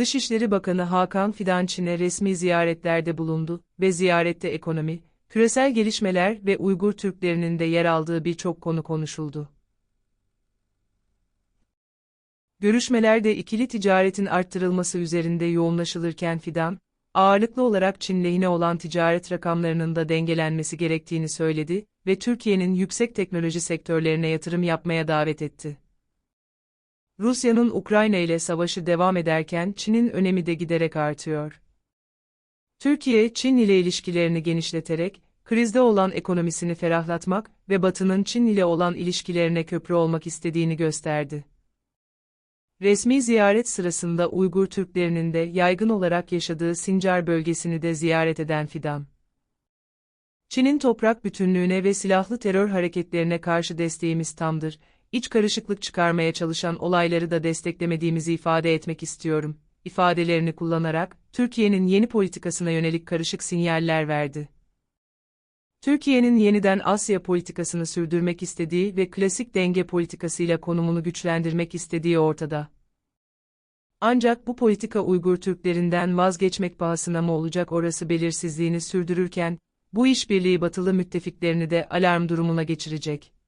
Dışişleri Bakanı Hakan Fidan Çin'e resmi ziyaretlerde bulundu ve ziyarette ekonomi, küresel gelişmeler ve Uygur Türklerinin de yer aldığı birçok konu konuşuldu. Görüşmelerde ikili ticaretin arttırılması üzerinde yoğunlaşılırken Fidan, ağırlıklı olarak Çin lehine olan ticaret rakamlarının da dengelenmesi gerektiğini söyledi ve Türkiye'nin yüksek teknoloji sektörlerine yatırım yapmaya davet etti. Rusya'nın Ukrayna ile savaşı devam ederken Çin'in önemi de giderek artıyor. Türkiye, Çin ile ilişkilerini genişleterek, krizde olan ekonomisini ferahlatmak ve Batı'nın Çin ile olan ilişkilerine köprü olmak istediğini gösterdi. Resmi ziyaret sırasında Uygur Türklerinin de yaygın olarak yaşadığı Sincar bölgesini de ziyaret eden Fidan. Çin'in toprak bütünlüğüne ve silahlı terör hareketlerine karşı desteğimiz tamdır, iç karışıklık çıkarmaya çalışan olayları da desteklemediğimizi ifade etmek istiyorum, ifadelerini kullanarak, Türkiye'nin yeni politikasına yönelik karışık sinyaller verdi. Türkiye'nin yeniden Asya politikasını sürdürmek istediği ve klasik denge politikasıyla konumunu güçlendirmek istediği ortada. Ancak bu politika Uygur Türklerinden vazgeçmek pahasına mı olacak orası belirsizliğini sürdürürken, bu işbirliği batılı müttefiklerini de alarm durumuna geçirecek.